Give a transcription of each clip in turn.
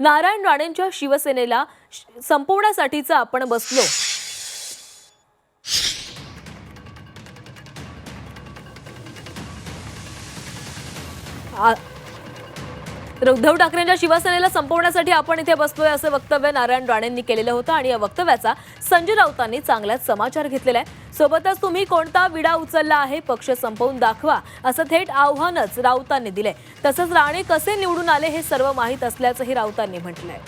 नारायण राणेंच्या शिवसेनेला संपवण्यासाठीचा आपण बसलो. आ- तर उद्धव ठाकरेंच्या शिवसेनेला संपवण्यासाठी आपण इथे बसलोय असं वक्तव्य नारायण राणेंनी केलेलं होतं आणि या वक्तव्याचा संजय राऊतांनी चांगलाच समाचार घेतलेला आहे. सोबतच तुम्ही कोणता विडा उचलला आहे पक्ष संपवून दाखवा असं थेट आव्हानच राऊतांनी दिलंय. तसंच राणे कसे निवडून आले हे सर्व माहीत असल्याचंही राऊतांनी म्हटलंय.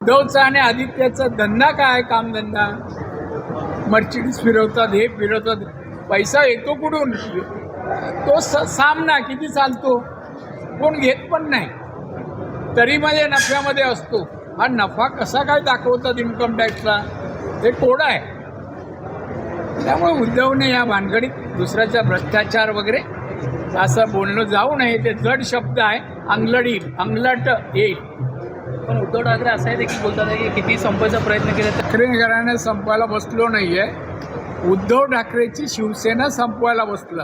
उद्धवचा आणि आदित्याचा धंदा काय कामधंदा? मर्चिडीज फिरवतात हे फिरवतात. पैसा येतो कुठून? तो स- सामना किती चालतो? कोण घेत पण नाही. तरी माझ्या नफ्यामध्ये असतो. हा नफा कसा काय दाखवतात इन्कम टॅक्सला हे कोड आहे. त्यामुळे उद्धवने या भानगडीत दुसऱ्याचा भ्रष्टाचार वगैरे असं बोलणं जाऊ नये. ते जड शब्द आहे. अंगलडी अंगलट येईल पण उद्धव ठाकरे असंही देखील बोलतात आहे की किती संपायचा प्रयत्न केला तर ठाकरे घराणे संपवायला बसलो नाहीये. उद्धव ठाकरेची शिवसेना संपवायला बसलो.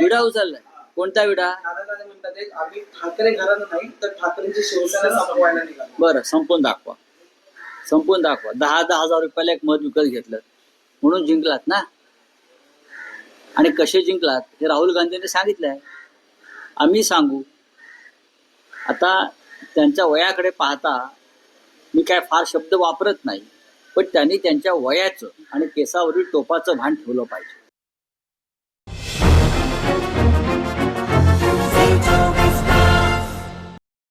विडा उचललाय. कोणता विडा? नारायण म्हणतात एक आम्ही ठाकरे घराणं नाही तर ठाकरेंची शिवसेना संपवायला निघालो बरं संपून दाखवा. संपून दाखवा. दहा दहा हजार रुपयाला एक मत विकत घेतलं. म्हणून जिंकलात ना? आणि कसे जिंकलात हे राहुल गांधींनी सांगितलंय. आम्ही सांगू. आता त्यांच्या वयाकडे पाहता मी काय फार शब्द वापरत नाही पण त्यांनी त्यांच्या वयाचं आणि केसावरील टोपाचं भान ठेवलं पाहिजे.